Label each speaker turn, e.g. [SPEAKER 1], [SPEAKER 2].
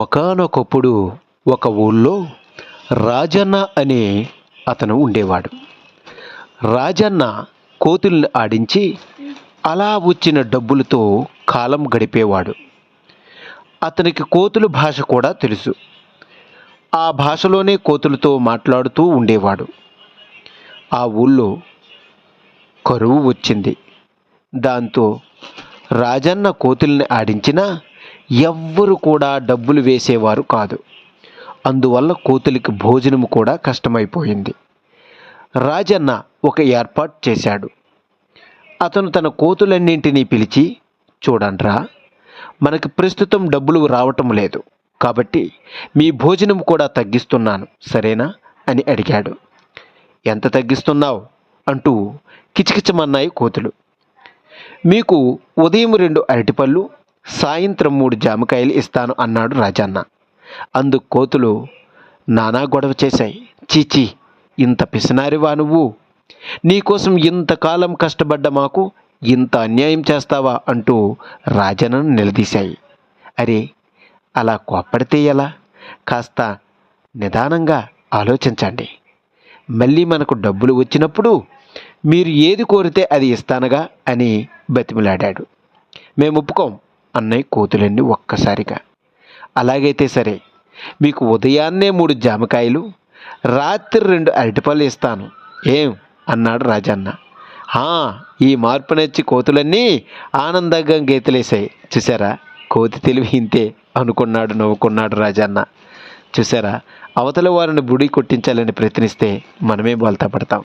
[SPEAKER 1] ఒకానొకప్పుడు ఒక ఊళ్ళో రాజన్న అనే అతను ఉండేవాడు. రాజన్న కోతుల్ని ఆడించి అలా వచ్చిన డబ్బులతో కాలం గడిపేవాడు. అతనికి కోతుల భాష కూడా తెలుసు. ఆ భాషలోనే కోతులతో మాట్లాడుతూ ఉండేవాడు. ఆ ఊళ్ళో కరువు వచ్చింది. దాంతో రాజన్న కోతుల్ని ఆడించినా ఎవ్వరు కూడా డబ్బులు వేసేవారు కాదు. అందువల్ల కోతులకి భోజనం కూడా కష్టమైపోయింది. రాజన్న ఒక ఏర్పాటు చేశాడు. అతను తన కోతులన్నింటినీ పిలిచి చూడండ్రా మనకి ప్రస్తుతం డబ్బులు రావటం లేదు. కాబట్టి మీ భోజనం కూడా తగ్గిస్తున్నాను. సరేనా? అని అడిగాడు. ఎంత తగ్గిస్తున్నావు? అంటూ కిచకిచమన్నాయి కోతులు. మీకు ఉదయం రెండు అరటిపళ్ళు సాయంత్రం మూడు జామకాయలు ఇస్తాను అన్నాడు రాజన్న. అందుకు కోతులు నానా గొడవ చేశాయి. చీచీ ఇంత పిసినారివా నువ్వు? నీకోసం ఇంతకాలం కష్టపడ్డ మాకు ఇంత అన్యాయం చేస్తావా? అంటూ రాజన్నను నిలదీశాయి. అరే అలా కోప్పడితే ఎలా? కాస్త నిదానంగా ఆలోచించండి. మళ్ళీ మనకు డబ్బులు వచ్చినప్పుడు మీరు ఏది కోరితే అది ఇస్తానుగా అని బతిమలాడాడు. మేము ఒప్పుకోం. అన్నయ్య కోతులన్నీ ఒక్కసారిగా. అలాగైతే సరే మీకు ఉదయాన్నే మూడు జామకాయలు రాత్రి రెండు అరటిపళ్ళు ఇస్తాను. ఏం? అన్నాడు రాజన్న. ఈ మార్పు నచ్చి కోతులన్నీ ఆనందంగా గీతలేశాయి. చూసారా కోతి తెలివి ఇంతే అనుకున్నాడు నవ్వుకున్నాడు రాజన్న. చూసారా అవతల వారిని బుడి కొట్టించాలని ప్రయత్నిస్తే మనమే బోల్తా పడతాం.